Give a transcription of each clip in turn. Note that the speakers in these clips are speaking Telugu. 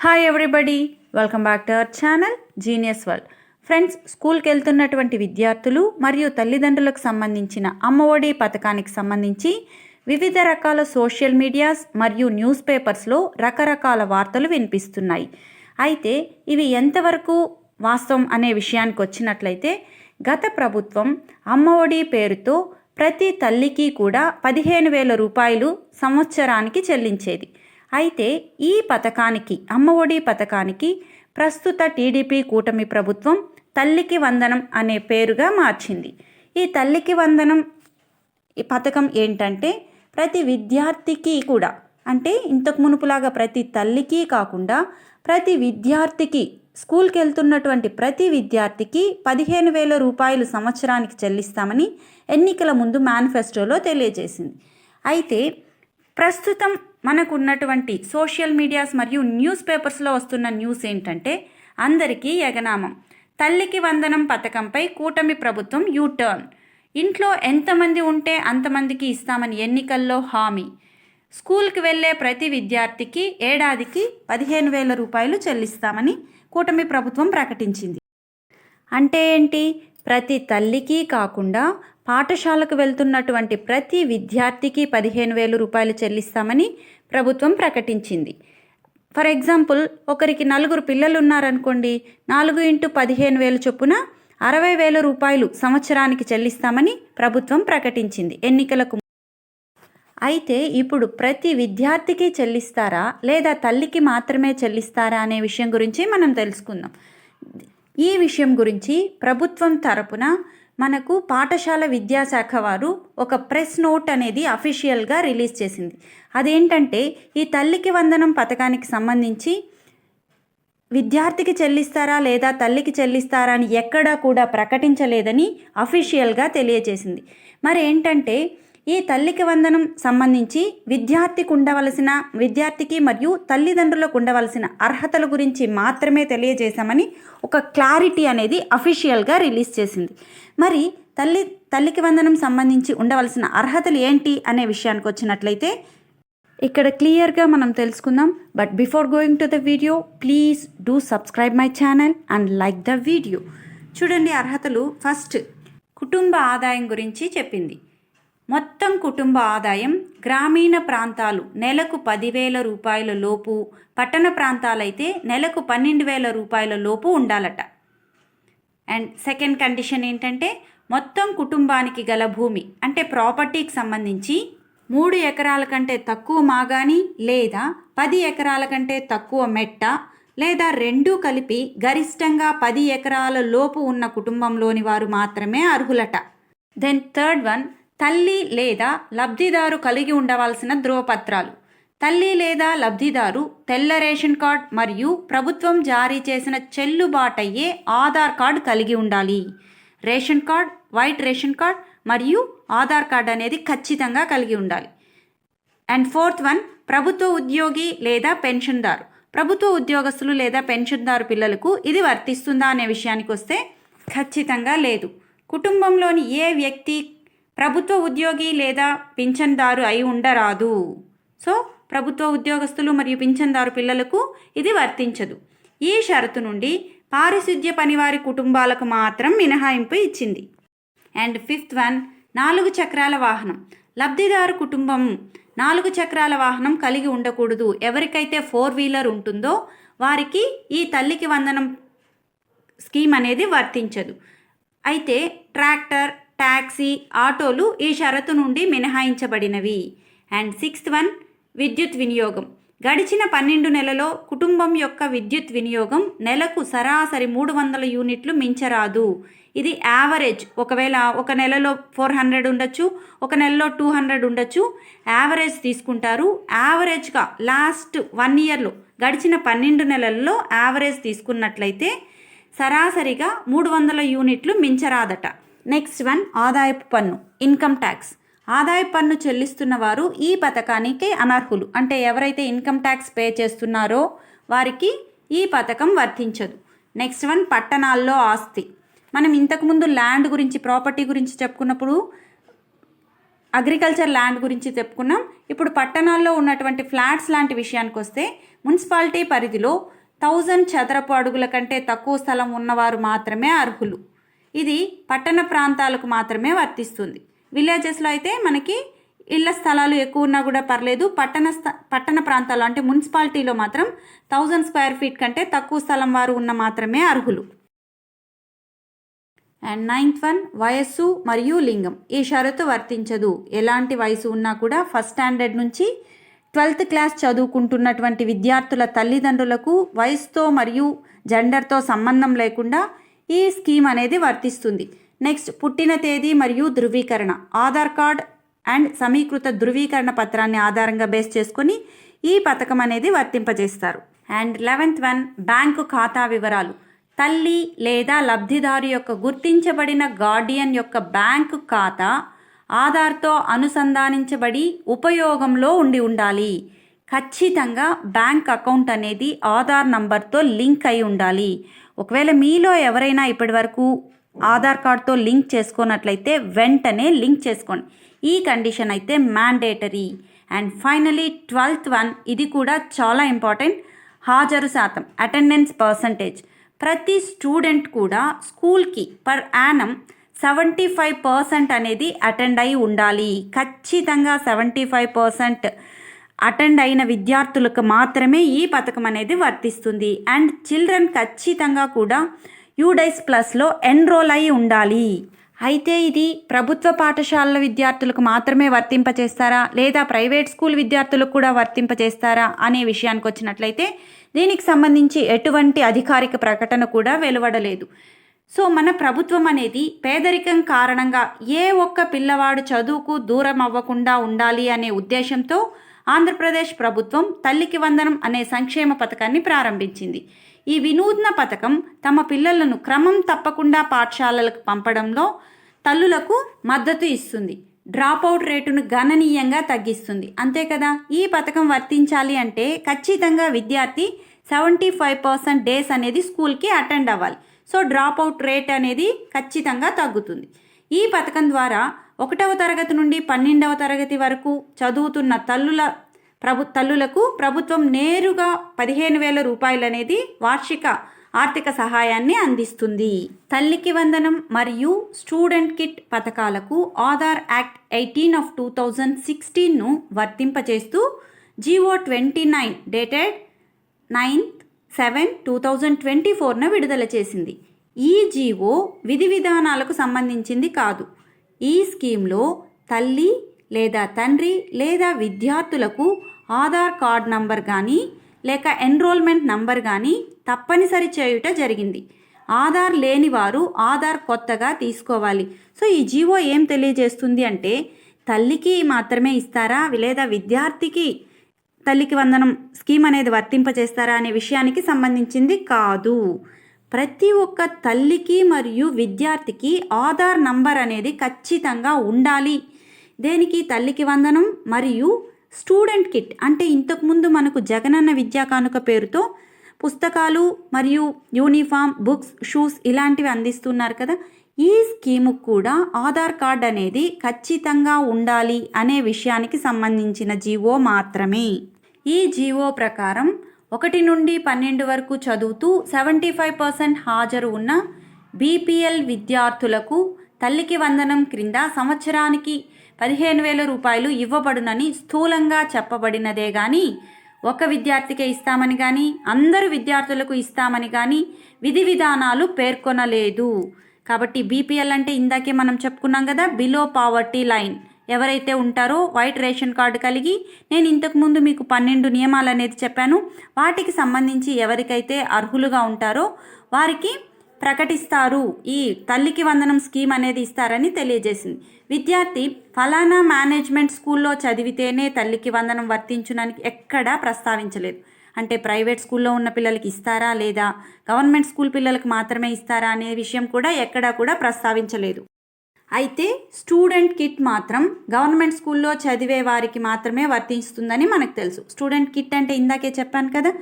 Hi everybody welcome back to our channel genius world friends స్కూల్కి వెళ్తున్నటువంటి విద్యార్థులు మరియు తల్లిదండ్రులకు సంబంధించిన అమ్మఒడి పథకానికి సంబంధించి వివిధ రకాల సోషల్ మీడియాస్ మరియు న్యూస్ పేపర్స్లో రకరకాల వార్తలు వినిపిస్తున్నాయి. అయితే ఇవి ఎంతవరకు వాస్తవం అనే విషయానికి వచ్చినట్లయితే గత ప్రభుత్వం అమ్మఒడి పేరుతో ప్రతి తల్లికి కూడా పదిహేను వేల రూపాయలు సంవత్సరానికి చెల్లించేది. అయితే ఈ పథకానికి అమ్మఒడి పథకానికి ప్రస్తుత టీడీపీ కూటమి ప్రభుత్వం తల్లికి వందనం అనే పేరుగా మార్చింది. ఈ తల్లికి వందనం ఈ పథకం ఏంటంటే ప్రతి విద్యార్థికి కూడా అంటే ఇంతకు మునుపులాగా ప్రతి తల్లికి కాకుండా ప్రతి విద్యార్థికి స్కూల్కి వెళ్తున్నటువంటి ప్రతి విద్యార్థికి పదిహేను వేల రూపాయలు సంవత్సరానికి చెల్లిస్తామని ఎన్నికల ముందు మేనిఫెస్టోలో తెలియజేసింది. అయితే ప్రస్తుతం మనకు ఉన్నటువంటి సోషల్ మీడియాస్ మరియు న్యూస్ పేపర్స్లో వస్తున్న న్యూస్ ఏంటంటే అందరికీ ఎగనామం. తల్లికి వందనం పథకంపై కూటమి ప్రభుత్వం యూ టర్న్ ఇంట్లో ఎంతమంది ఉంటే అంతమందికి ఇస్తామని ఎన్నికల్లో హామీ. స్కూల్కి వెళ్ళే ప్రతి విద్యార్థికి ఏడాదికి పదిహేను వేల రూపాయలు చెల్లిస్తామని కూటమి ప్రభుత్వం ప్రకటించింది. అంటే ఏంటి? ప్రతి తల్లికి కాకుండా పాఠశాలకు వెళ్తున్నటువంటి ప్రతి విద్యార్థికి పదిహేను వేలు రూపాయలు చెల్లిస్తామని ప్రభుత్వం ప్రకటించింది. ఫర్ ఎగ్జాంపుల్ ఒకరికి నలుగురు పిల్లలు ఉన్నారనుకోండి నాలుగు ఇంటూ పదిహేను వేలు చొప్పున అరవై వేల రూపాయలు సంవత్సరానికి చెల్లిస్తామని ప్రభుత్వం ప్రకటించింది ఎన్నికలకు అయితే ఇప్పుడు ప్రతి విద్యార్థికి చెల్లిస్తారా లేదా తల్లికి మాత్రమే చెల్లిస్తారా అనే విషయం గురించి మనం తెలుసుకుందాం. ఈ విషయం గురించి ప్రభుత్వం తరపున మనకు పాఠశాల విద్యాశాఖ వారు ఒక ప్రెస్ నోట్ అనేది అఫీషియల్గా రిలీజ్ చేసింది. అదేంటంటే ఈ తల్లికి వందనం పథకానికి సంబంధించి విద్యార్థికి చెల్లిస్తారా లేదా తల్లికి చెల్లిస్తారా అని ఎక్కడా కూడా ప్రకటించలేదని అఫీషియల్గా తెలియజేసింది. మరి ఏంటంటే ఈ తల్లికి వందనం సంబంధించి విద్యార్థికి ఉండవలసిన విద్యార్థికి మరియు తల్లిదండ్రులకు ఉండవలసిన అర్హతల గురించి మాత్రమే తెలియజేశామని ఒక క్లారిటీ అనేది అఫీషియల్గా రిలీజ్ చేసింది. మరి తల్లి తల్లికి వందనం సంబంధించి ఉండవలసిన అర్హతలు ఏంటి అనే విషయానికి వచ్చినట్లయితే ఇక్కడ క్లియర్గా మనం తెలుసుకుందాం. But before going to the video please do subscribe my channel and like the video చూడండి అర్హతలు. ఫస్ట్ కుటుంబ ఆదాయం గురించి చెప్పింది. మొత్తం కుటుంబ ఆదాయం గ్రామీణ ప్రాంతాలు నెలకు పదివేల రూపాయల లోపు పట్టణ ప్రాంతాలైతే నెలకు పన్నెండు వేల రూపాయల లోపు ఉండాలట. అండ్ సెకండ్ కండిషన్ ఏంటంటే మొత్తం కుటుంబానికి గల భూమి అంటే ప్రాపర్టీకి సంబంధించి మూడు ఎకరాల కంటే తక్కువ మాగాని లేదా పది ఎకరాల కంటే తక్కువ మెట్ట లేదా రెండూ కలిపి గరిష్టంగా పది ఎకరాల లోపు ఉన్న కుటుంబంలోని వారు మాత్రమే అర్హులట. దెన్ థర్డ్ వన్ తల్లి లేదా లబ్ధిదారు కలిగి ఉండవలసిన ధ్రువపత్రాలు తల్లి లేదా లబ్ధిదారు తెల్ల రేషన్ కార్డ్ మరియు ప్రభుత్వం జారీ చేసిన చెల్లుబాటయ్యే ఆధార్ కార్డ్ కలిగి ఉండాలి. Ration card white ration card మరియు ఆధార్ కార్డ్ అనేది ఖచ్చితంగా కలిగి ఉండాలి. అండ్ ఫోర్త్ వన్ ప్రభుత్వ ఉద్యోగి లేదా పెన్షన్దారు. ప్రభుత్వ ఉద్యోగస్తులు లేదా పెన్షన్దారు పిల్లలకు ఇది వర్తిస్తుందా అనే విషయానికి వస్తే ఖచ్చితంగా లేదు. కుటుంబంలోని ఏ వ్యక్తి ప్రభుత్వ ఉద్యోగి లేదా పింఛన్దారు అయి ఉండరాదు. సో ప్రభుత్వ ఉద్యోగస్తులు మరియు పింఛన్దారు పిల్లలకు ఇది వర్తించదు. ఈ షరతు నుండి పారిశుద్ధ్య పనివారి కుటుంబాలకు మాత్రం మినహాయింపు ఇచ్చింది. అండ్ ఫిఫ్త్ వన్ నాలుగు చక్రాల వాహనం. లబ్ధిదారు కుటుంబం నాలుగు చక్రాల వాహనం కలిగి ఉండకూడదు. ఎవరికైతే ఫోర్ వీలర్ ఉంటుందో వారికి ఈ తల్లికి వందనం స్కీమ్ అనేది వర్తించదు. అయితే ట్రాక్టర్ ట్యాక్సీ ఆటోలు ఈ షరతు నుండి మినహాయించబడినవి. అండ్ సిక్స్త్ వన్ విద్యుత్ వినియోగం. గడిచిన పన్నెండు నెలలో కుటుంబం యొక్క విద్యుత్ వినియోగం నెలకు సరాసరి మూడు వందల యూనిట్లు మించరాదు. ఇది యావరేజ్. ఒకవేళ ఒక నెలలో ఫోర్ హండ్రెడ్ ఉండొచ్చు ఒక నెలలో టూ హండ్రెడ్ ఉండొచ్చు. యావరేజ్ తీసుకుంటారు. యావరేజ్గా లాస్ట్ వన్ ఇయర్లో గడిచిన పన్నెండు నెలల్లో యావరేజ్ తీసుకున్నట్లయితే సరాసరిగా మూడు వందల యూనిట్లు మించరాదట. నెక్స్ట్ వన్ ఆదాయపు పన్ను ఇన్కమ్ ట్యాక్స్ ఆదాయ పన్ను చెల్లిస్తున్న వారు ఈ పథకానికి అనర్హులు. అంటే ఎవరైతే ఇన్కమ్ ట్యాక్స్ పే చేస్తున్నారో వారికి ఈ పథకం వర్తించదు. నెక్స్ట్ వన్ పట్టణాల్లో ఆస్తి. మనం ఇంతకుముందు ల్యాండ్ గురించి ప్రాపర్టీ గురించి చెప్పుకున్నప్పుడు అగ్రికల్చర్ ల్యాండ్ గురించి చెప్పుకున్నాం. ఇప్పుడు పట్టణాల్లో ఉన్నటువంటి ఫ్లాట్స్ లాంటి విషయానికి వస్తే మున్సిపాలిటీ పరిధిలో థౌజండ్ చదరపు అడుగుల కంటే తక్కువ స్థలం ఉన్నవారు మాత్రమే అర్హులు. ఇది పట్టణ ప్రాంతాలకు మాత్రమే వర్తిస్తుంది. విలేజెస్లో అయితే మనకి ఇళ్ళ స్థలాలు ఎక్కువ ఉన్నా కూడా పర్లేదు. పట్టణ స్థ పట్టణ ప్రాంతాలు అంటే మున్సిపాలిటీలో మాత్రం థౌజండ్ స్క్వేర్ ఫీట్ కంటే తక్కువ స్థలం వారు ఉన్న మాత్రమే అర్హులు. అండ్ నైన్త్ వన్ వయస్సు మరియు లింగం. ఈ షరతు వర్తించదు. ఎలాంటి వయసు ఉన్నా కూడా ఫస్ట్ స్టాండర్డ్ నుంచి ట్వెల్త్ క్లాస్ చదువుకుంటున్నటువంటి విద్యార్థుల తల్లిదండ్రులకు వయసుతో మరియు జెండర్తో సంబంధం లేకుండా ఈ స్కీమ్ అనేది వర్తిస్తుంది. నెక్స్ట్ పుట్టిన తేదీ మరియు ధృవీకరణ. ఆధార్ కార్డ్ అండ్ సమీకృత ధృవీకరణ పత్రాన్ని ఆధారంగా బేస్ చేసుకొని ఈ పథకం అనేది వర్తింపజేస్తారు. అండ్ లెవెన్త్ వన్ బ్యాంకు ఖాతా వివరాలు. తల్లి లేదా లబ్ధిదారు యొక్క గుర్తించబడిన గార్డియన్ యొక్క బ్యాంకు ఖాతా ఆధార్తో అనుసంధానించబడి ఉపయోగంలో ఉండి ఉండాలి. ఖచ్చితంగా బ్యాంక్ అకౌంట్ అనేది ఆధార్ నంబర్తో లింక్ అయి ఉండాలి. ఒకవేళ మీలో ఎవరైనా ఇప్పటివరకు ఆధార్ కార్డ్తో లింక్ చేసుకున్నట్లయితే వెంటనే లింక్ చేసుకోండి. ఈ కండిషన్ అయితే mandatory. And finally twelfth one ఇది కూడా చాలా ఇంపార్టెంట్. హాజరు శాతం అటెండెన్స్ పర్సంటేజ్. ప్రతి స్టూడెంట్ కూడా స్కూల్కి per annum seventy five percent అనేది అటెండ్ అయి ఉండాలి. ఖచ్చితంగా సెవెంటీ ఫైవ్ పర్సెంట్ అటెండ్ అయిన విద్యార్థులకు మాత్రమే ఈ పథకం అనేది వర్తిస్తుంది. అండ్ చిల్డ్రన్ ఖచ్చితంగా కూడా యూడైస్ ప్లస్లో ఎన్రోల్ అయి ఉండాలి. అయితే ఇది ప్రభుత్వ పాఠశాలల విద్యార్థులకు మాత్రమే వర్తింపచేస్తారా? లేదా ప్రైవేట్ స్కూల్ విద్యార్థులకు కూడా వర్తింపచేస్తారా? అనే విషయానికి వచ్చినట్లయితే దీనికి సంబంధించి ఎటువంటి అధికారిక ప్రకటన కూడా వెలువడలేదు. సో మన ప్రభుత్వం అనేది పేదరికం కారణంగా ఏ ఒక్క పిల్లవాడు చదువుకు దూరం అవ్వకుండా ఉండాలి అనే ఉద్దేశంతో ఆంధ్రప్రదేశ్ ప్రభుత్వం తల్లికి వందనం అనే సంక్షేమ పథకాన్ని ప్రారంభించింది. ఈ వినూత్న పథకం తమ పిల్లలను క్రమం తప్పకుండా పాఠశాలలకు పంపడంలో తల్లులకు మద్దతు ఇస్తుంది. డ్రాప్ అవుట్ రేటును గణనీయంగా తగ్గిస్తుంది. అంతే కదా? ఈ పథకం వర్తించాలి అంటే ఖచ్చితంగా విద్యార్థి సెవెంటీ ఫైవ్ పర్సెంట్ డేస్ అనేది స్కూల్కి అటెండ్ అవ్వాలి. సో డ్రాప్ అవుట్ రేట్ అనేది ఖచ్చితంగా తగ్గుతుంది. ఈ పథకం ద్వారా ఒకటవ తరగతి నుండి పన్నెండవ తరగతి వరకు చదువుతున్న తల్లుల ప్రభు తల్లులకు ప్రభుత్వం నేరుగా పదిహేను వేల రూపాయలు అనేది వార్షిక ఆర్థిక సహాయాన్ని అందిస్తుంది. తల్లికి వందనం మరియు స్టూడెంట్ కిట్ పథకాలకు Aadhaar act eighteen of two thousand సిక్స్టీన్ను వర్తింపచేస్తూ GO twenty nine dated ninth seven two thousand twenty ఫోర్ను విడుదల చేసింది. ఈ జీవో విధి విధానాలకు సంబంధించింది కాదు. ఈ స్కీమ్లో తల్లి లేదా తండ్రి లేదా విద్యార్థులకు ఆధార్ కార్డ్ నంబర్ కానీ లేక ఎన్రోల్మెంట్ నంబర్ కానీ తప్పనిసరి చేయుట జరిగింది. ఆధార్ లేని వారు ఆధార్ కొత్తగా తీసుకోవాలి. సో ఈ జీవో ఏం తెలియజేస్తుంది అంటే తల్లికి మాత్రమే ఇస్తారా లేదా విద్యార్థికి తల్లికి వందనం స్కీమ్ అనేది వర్తింపజేస్తారా అనే విషయానికి సంబంధించింది కాదు. ప్రతి ఒక్క తల్లికి మరియు విద్యార్థికి ఆధార్ నంబర్ అనేది ఖచ్చితంగా ఉండాలి. దేనికి? తల్లికి వందనం మరియు స్టూడెంట్ కిట్. అంటే ఇంతకుముందు మనకు జగనన్న విద్యా కానుక పేరుతో పుస్తకాలు మరియు యూనిఫామ్ బుక్స్ షూస్ ఇలాంటివి అందిస్తున్నారు కదా. ఈ స్కీము కూడా ఆధార్ కార్డ్ అనేది ఖచ్చితంగా ఉండాలి అనే విషయానికి సంబంధించిన జీవో మాత్రమే. ఈ జీవో ప్రకారం ఒకటి నుండి పన్నెండు వరకు చదువుతూ సెవెంటీ ఫైవ్ పర్సెంట్ హాజరు ఉన్న బీపీఎల్ విద్యార్థులకు తల్లికి వందనం క్రింద సంవత్సరానికి పదిహేను వేల రూపాయలు ఇవ్వబడునని స్థూలంగా చెప్పబడినదే కానీ ఒక విద్యార్థికే ఇస్తామని కానీ అందరు విద్యార్థులకు ఇస్తామని కానీ విధి విధానాలు పేర్కొనలేదు. కాబట్టి బీపీఎల్ అంటే ఇందాకే మనం చెప్పుకున్నాం కదా బిలో పావర్టీ లైన్ ఎవరైతే ఉంటారో వైట్ రేషన్ కార్డు కలిగి నేను ఇంతకుముందు మీకు పన్నెండు నియమాలు అనేది చెప్పాను. వాటికి సంబంధించి ఎవరికైతే అర్హులుగా ఉంటారో వారికి ప్రకటిస్తారు. ఈ తల్లికి వందనం స్కీమ్ అనేది ఇస్తారని తెలియజేసింది. విద్యార్థి ఫలానా మేనేజ్మెంట్ స్కూల్లో చదివితేనే తల్లికి వందనం వర్తించునని ఎక్కడా ప్రస్తావించలేదు. అంటే ప్రైవేట్ స్కూల్లో ఉన్న పిల్లలకి ఇస్తారా లేదా? గవర్నమెంట్ స్కూల్ పిల్లలకు మాత్రమే ఇస్తారా అనే విషయం కూడా ఎక్కడా కూడా ప్రస్తావించలేదు. అయితే స్టూడెంట్ కిట్ మాత్రం గవర్నమెంట్ స్కూల్లో చదివే వారికి మాత్రమే వర్తిస్తుందని మనకు తెలుసు. స్టూడెంట్ కిట్ అంటే ఇందాకే చెప్పాను కదా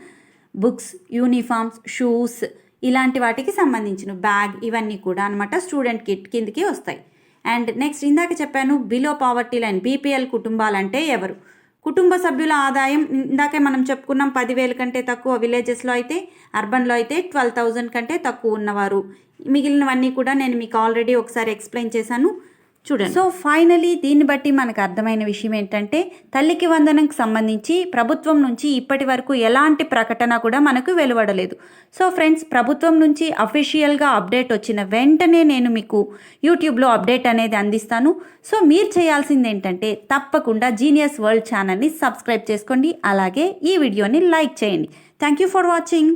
బుక్స్ యూనిఫామ్స్ షూస్ ఇలాంటి వాటికి సంబంధించిన బ్యాగ్ ఇవన్నీ కూడా అనమాట స్టూడెంట్ కిట్ కిందకి వస్తాయి. అండ్ నెక్స్ట్ ఇందాక చెప్పాను బిలో పావర్టీ లైన్ బీపీఎల్ కుటుంబాలంటే ఎవరు? కుటుంబ సభ్యుల ఆదాయం ఇందాకే మనం చెప్పుకున్నాం పదివేల కంటే తక్కువ విలేజెస్లో అయితే అర్బన్లో అయితే ట్వెల్వ్ థౌజండ్ కంటే తక్కువ ఉన్నవారు. మిగిలినవన్నీ కూడా నేను మీకు ఆల్రెడీ ఒకసారి ఎక్స్ప్లెయిన్ చేశాను. చూడండి. సో ఫైనలీ దీన్ని బట్టి మనకు అర్థమైన విషయం ఏంటంటే తల్లికి వందనంకి సంబంధించి ప్రభుత్వం నుంచి ఇప్పటి వరకు ఎలాంటి ప్రకటన కూడా మనకు వెలువడలేదు. సో ఫ్రెండ్స్ ప్రభుత్వం నుంచి అఫీషియల్గా అప్డేట్ వచ్చిన వెంటనే నేను మీకు యూట్యూబ్లో అప్డేట్ అనేది అందిస్తాను. సో మీరు చేయాల్సింది ఏంటంటే తప్పకుండా జీనియస్ వరల్డ్ ఛానల్ని సబ్స్క్రైబ్ చేసుకోండి. అలాగే ఈ వీడియోని లైక్ చేయండి. Thank you for watching